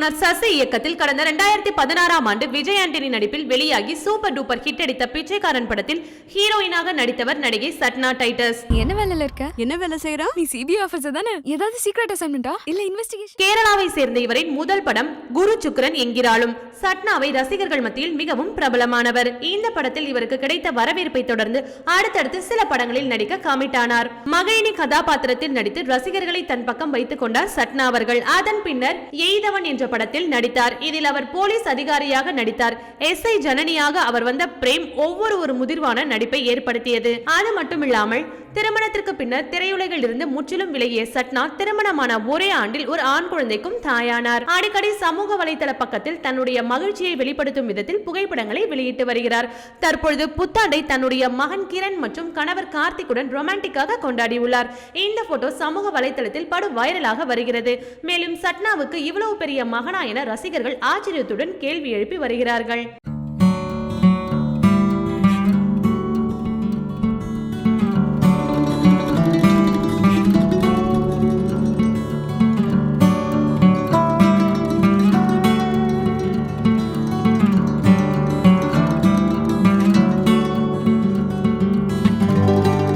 இயக்குனர் சசி இயக்கத்தில் கடந்த இரண்டாயிரத்தி பதினாறாம் ஆண்டு விஜய் ஆண்டனி நடிப்பில் வெளியாகி சூப்பர் டூப்பர் ஹிட் அடித்த பிச்சைக்காரன் படத்தில் ஹீரோயினாக நடித்தவர் நடிகை சட்னா டைட்டஸ். என்ன வேலையில இருக்க? என்ன வேலை செய்யறா நீ சிபிஐ ஆபீசர் தானே? ஏதாவது சீக்ரெட் அசைன்மெண்டா இல்ல இன்வெஸ்டிகேஷன் கேரளாவை சேர்ந்த இவரின் முதல் படம் குரு சுக்கரன் என்கிறாலும் சட்னாவை ரசிகர்கள் மத்தியில் மிகவும் பிரபலமானவர். இந்த படத்தில் இவருக்கு கிடைத்த வரவேற்பை தொடர்ந்து அடுத்தடுத்து சில படங்களில் நடிக்க கமிட் ஆனார் மகைனி கதாபாத்திரத்தில் நடித்து ரசிகர்களை தன் பக்கம் வைத்துக் கொண்டார் சட்னா அவர்கள். அதன் பின்னர் எய்தவன் என்ற படத்தில் நடித்தார். இதில் அவர் போலீஸ் அதிகாரியாக நடித்தார். எஸ். ஐ. ஜனனியாக அவர் வந்த பிரேம் ஒவ்வொரு ஒரு முதிர்வான நடிப்பை ஏற்படுத்தியது. அது மட்டுமில்லாமல் திருமணத்திற்கு பின்னர் திரையுலகில் இருந்து முற்றிலும் விலகிய சட்னா திருமணமான ஒரே ஆண்டில் ஒரு ஆண் குழந்தைக்கும் தாயானார். அடிக்கடி சமூக வலைதள பக்கத்தில் தன்னுடைய மகிழ்ச்சியை வெளிப்படுத்தும் விதத்தில் புகைப்படங்களை வெளியிட்டு வருகிறார். தற்பொழுது புத்தாண்டை தன்னுடைய மகன் கிரண் மற்றும் கணவர் கார்த்திக்குடன் ரொமான்டிக்காக கொண்டாடியுள்ளார். இந்த போட்டோ சமூக வலைதளத்தில் படு வைரலாக வருகிறது. மேலும் சட்னாவுக்கு இவ்வளவு பெரிய மகனா என ரசிகர்கள் ஆச்சரியத்துடன் கேள்வி எழுப்பி வருகிறார்கள்.